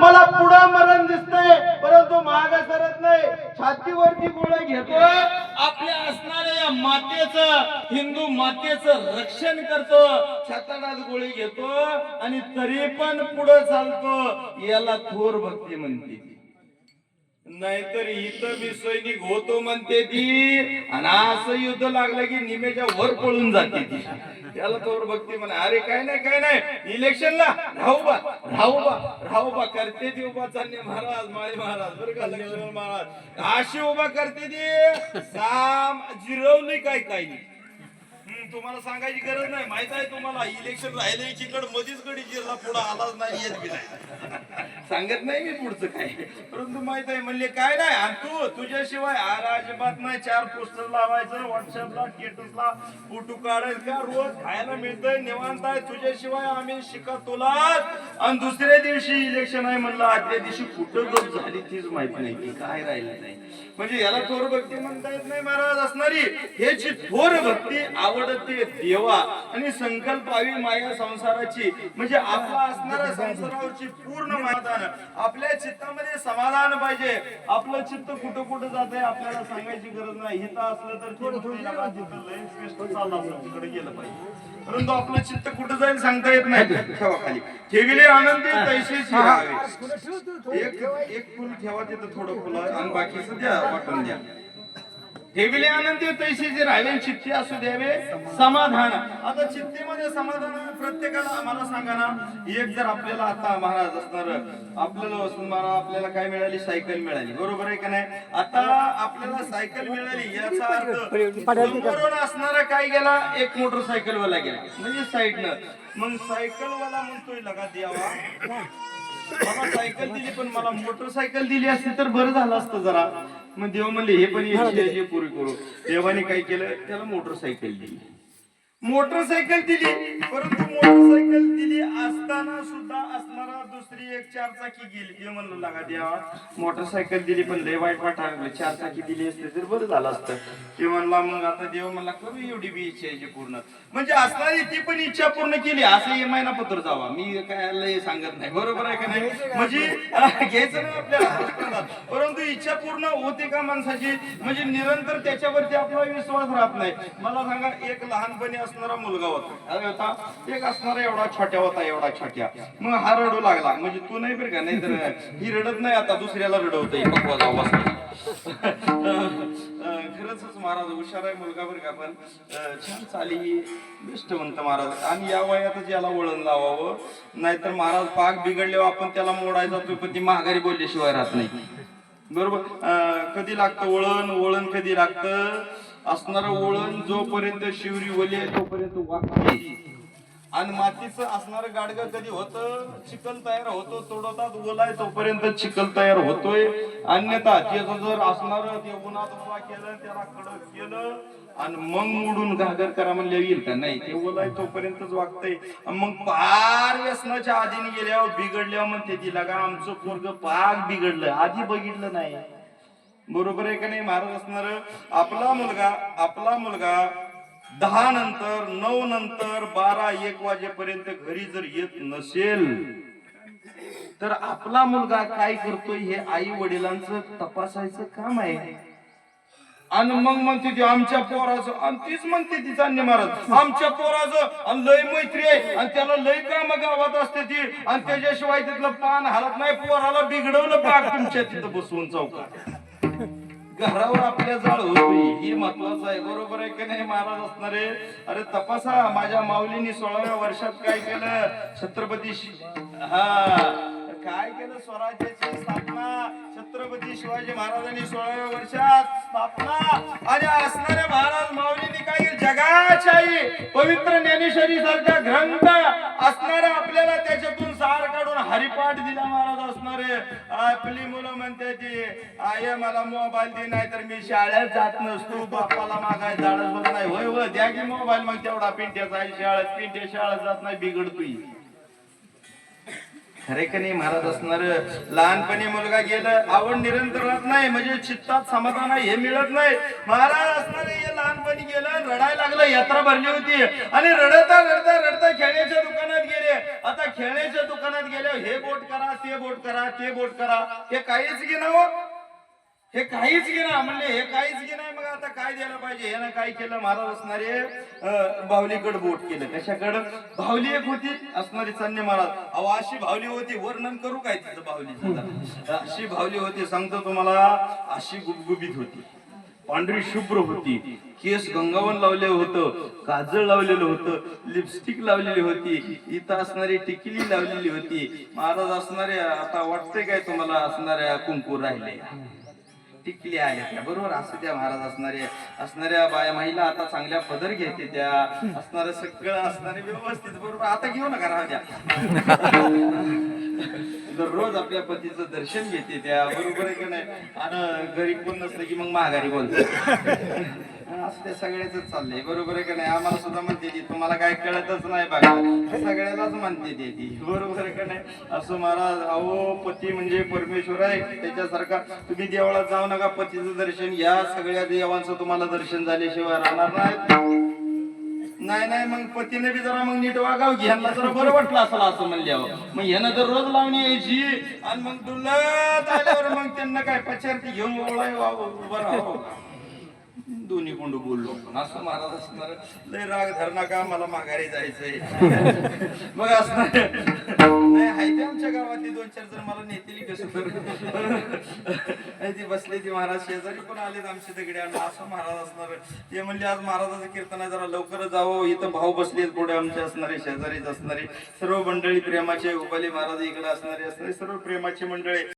मला पुढं मरण दिसतंय परंतु माग सरत नाही. छातीवरती गोळ्या घेतो आपल्या असणाऱ्या या मातेच हिंदू मातेचं रक्षण करतो. छाताडात गोळी घेतो आणि तरी पण पुढे चालतो. याला थोर भक्ती म्हणते. नाहीतर इथं मी सैनिक होतो म्हणते ती. आणि असं युद्ध लागलं की निमेच्या वर पळून जाते ती. त्याला तोर भक्ती म्हणा अरे काय नाही काय नाही. इलेक्शनला राहू बा राहू बा राहू बा करते ती उभा चालणे महाराज माळे महाराज बरं का लक्ष्मण महाराज. अशी उभा करते ती. साम जिरवली काय काय नाही. तुम्हाला सांगायची गरज नाही. माहीत आहे तुम्हाला इलेक्शन राहिले एकीकड मधीच गडी जिरला पुढे आलाच नाही येत बी नाही. सांगत नाही मी पुढचं काय. परंतु माहीत आहे म्हणले काय नाही आणि तू तुझ्याशिवाय आर अजिबात नाही. चार पोस्टर लावायचं व्हॉट्सअपला स्टेटसला फोटो काढायचं का? रोज खायला मिळतंय निवांत आहे. तुझ्याशिवाय आम्ही शिका तुला आणि दुसऱ्या दिवशी इलेक्शन आहे म्हणलं आदल्या दिवशी कुठं गप झाली तीच माहीत नाही. की काय राहिलं नाही. म्हणजे याला थोर भक्ती म्हणता येत नाही महाराज. असणारी ह्याची थोर भक्ती आवडते देवा. आणि संकल्पावी माया संसाराची. म्हणजे आपला असणाऱ्या संसारावरची पूर्ण समाधान. आपल्या चित्तामध्ये समाधान पाहिजे. आपलं चित्त कुठं कुठं जात आहे आपल्याला सांगायची गरज नाही. हिथं असलं तर थोडं थोडं गेलं पाहिजे. परंतु आपलं चित्त कुठं जाईल सांगता येत नाही. ठेवा खाली. ठेविले आनंदी राहावे एक एक फुल ठेवा तिथं थोडं फुलं. आणि बाकीचं द्या वाटून द्या. ठेविले आनंदी तैसे जे राहिले चित्ते असू द्यावे. समाधान. आता चित्तेमध्ये समाधान प्रत्येकाला आम्हाला सांगा ना एक जर आपल्याला आता महाराज असणार आपल्याला वसंत महाराज आपल्याला काय मिळाली? सायकल मिळाली. बरोबर आहे का नाही? आता आपल्याला सायकल मिळाली याचा अर्थ असणारा काय गेला? एक मोटरसायकल वाला गेला. म्हणजे साईडनं. मग सायकल वाला म्हणतोय लगा द्यावा मला सायकल दिली पण मला मोटरसायकल दिली असती तर बरं झालं असतं जरा. मग देव म्हणले हे पण याची याची पुरी करू. देवाने काय केलं? त्याला मोटरसायकल दिली. मोटरसायकल दिली. परंतु मोटरसायकल दिली असताना सुद्धा असणारा दुसरी एक चार चाकी गेली. ते म्हणलं लागा द्यावा मोटरसायकल दिली पण लय वाईट वाटायला चार चाकी दिली असते तर बरं झालं असतं. ते म्हणला मग आता देव म्हणला करू एवढी बी इच्छा याची पूर्ण. म्हणजे असणारी ती पण इच्छा पूर्ण केली. असं हे महिना पत्र जावा. मी काय लय सांगत नाही. बरोबर आहे का नाही? म्हणजे घ्यायचं नाही आपल्याला? परंतु इच्छा पूर्ण होते का माणसाची? म्हणजे निरंतर त्याच्यावरती आपला विश्वास राहत नाही. मला सांगा एक लहानपणी असणारा मुलगा होता. एक असणारा एवढा छोट्या होता एवढा छोट्या. मग हा रडू लागला. म्हणजे तू नाही बरं का नाही तर ही रडत नाही आता दुसऱ्याला रडवतय. पकवा जाऊ खरंच महाराज हुशार आहे मुलगा बरं का पण छान चाली बेस्ट म्हणतं महाराज. आणि या वयातच याला वळण लावावं. नाहीतर महाराज पाक बिघडल्यावर आपण त्याला मोडायचा तो पण ती माघारी बोलल्याशिवाय राहत नाही. बरोबर? अं, कधी लागतं वळण? वळण कधी लागतं? असणारं वळण जोपर्यंत शिवरी वली आहे तोपर्यंत वागते आणि मातीचं असणारं गाडगं कधी होतं? चिखल तयार होतो तोडवतात ओलाय तोपर्यंत चिखल तयार होतोय. अन्यथा त्याचं जर असणार ते उन्हात उभा केलं त्याला कडक केलं आणि मग मोडून घागर करा म्हणले येईल का? नाही ते ओलाय तोपर्यंतच वागतंय. मग पार व्यसनाच्या आधीने गेल्यावर बिघडल्यावर म्हणते तिला का आमचं पोरग पाग बिघडलं. आधी बघितलं नाही. बरोबर आहे का नाही महाराज असणार? आपला मुलगा आपला मुलगा दहा नंतर नऊ नंतर बारा एक वाजेपर्यंत घरी जर येत नसेल तर आपला मुलगा काय करतोय हे आई वडिलांचं तपासायचं काम आहे. आणि मग म्हणते ती आमच्या पोराचं आणि तीच म्हणते ती चांदी महाराज आमच्या पोराचं आणि लय मैत्री आहे आणि त्याला लय काम गावात असते ती आणि त्याच्याशिवाय तिथलं पान हालत नाही पोराला बिघडवलं पाक तुमच्या तिथं बसवून चौकात. घरावर आपल्या जाळ होती ही महत्वाचं आहे. बरोबर आहे की नाही महाराज असणारे? अरे तपासा. माझ्या माऊलीने सोळाव्या वर्षात काय केलं? छत्रपती हा. काय केलं स्वराज्याची स्थापना? छत्रपती शिवाजी महाराजांनी सोळाव्या वर्षात स्थापना. आणि असणाऱ्या महाराज माऊलीने काय केलं? जगाच्याही पवित्र ज्ञानेश्वरी सारखा ग्रंथ आपली मुलं म्हणते ती आय मला मोबाईल दे नाही तर मी शाळेत जात नसतो बापाला मागाय झाडच होत नाही. होय होय द्या की मोबाईल मग तेवढा पिंट्याचा आहे शाळेत. पिंट्या शाळेत जात नाही बिघडतोय खरे का नाही महाराज असणार लहानपणी मुलगा गेलं आवड निरंतर राहत नाही म्हणजे चित्तात समाधान हे मिळत नाही. महाराज असणार हे लहानपणी यात्रा भरली होती. आणि रडता रडता रडता खेळण्याच्या दुकानात गेले. आता खेळण्याच्या दुकानात गेले हे बोट करा ते बोट करा ते बोट करा. हे काहीच घे ना हो. हे काहीच घे ना म्हणले हे काहीच घे नाही मग आता काय द्यायला पाहिजे? यानं काय केलं? महाराज असणारे अं, बोट केलं. कशाकडं? भावली एक होती असणारी चांदणे महाराज. अहो अशी बाहुली होती. वर्णन करू काय तिथं भावली अशी भावली होती. सांगतो तुम्हाला अशी गुबगुबीत होती. पांढरी शुभ्र होती. केस गंगावन लावले होतं काजळ लावलेलं होतं लिपस्टिक लावलेली होती. इथं असणारी टिकली लावलेली होती. महाराज असणारे आता वाटतंय काय तुम्हाला असणाऱ्या कुंकू राहिले टिकली आहे बरोबर? असं त्या महाराज असणारे असणाऱ्या बाया महिला आता चांगल्या पदर घेते त्या. असणारं सगळं असणारे व्यवस्थित. बरोबर? आता घेऊ नका राहू द्या. दररोज आपल्या पतीचं दर्शन घेते त्या बरोबर आहे का नाही? आणि गरीब कोण नसलं की मग माघारी बोलते. असं ते सगळ्याच चाललंय बरोबर आहे का नाही? आम्हाला सुद्धा म्हणते ती तुम्हाला काय कळतच नाही बघा. सगळ्यालाच म्हणते ते ती बरोबर आहे का नाही? असं महाराज अहो पती म्हणजे परमेश्वर आहे. त्याच्यासारखा तुम्ही देवळात जाऊ नका पतीचं दर्शन या सगळ्या देवांचं तुम्हाला दर्शन झाल्याशिवाय राहणार नाही नाही नाही मग पतीने बी जरा मग नीट वागाव घ्या जरा बरं वाटलं असं असं म्हणल्यावर. मग ह्यानं तर रोज लावणी यायची आणि मग डुलत आल्यावर मग त्यांना काय पचारती घेऊन ओळाय उभं राहावं. दोन्ही कोंड बोललो पण असं महाराज असणार. लय राग धर का मला माघारी जायचंय. मग असणार. माहिती आमच्या गावातली दोन चार जण मला नेतील कसं तर ती बसले ती महाराज शेजारी पण आलेत आमचे तिकडे आणि असं महाराज असणार. ते म्हणले आज महाराजाचं कीर्तन आहे जरा लवकर जावं. इथं भाऊ बसलेत पुढे आमचे असणारे शेजारीच असणारे. सर्व मंडळी प्रेमाचे उपाली महाराज इकडे असणारे असणारे सर्व प्रेमाची मंडळी.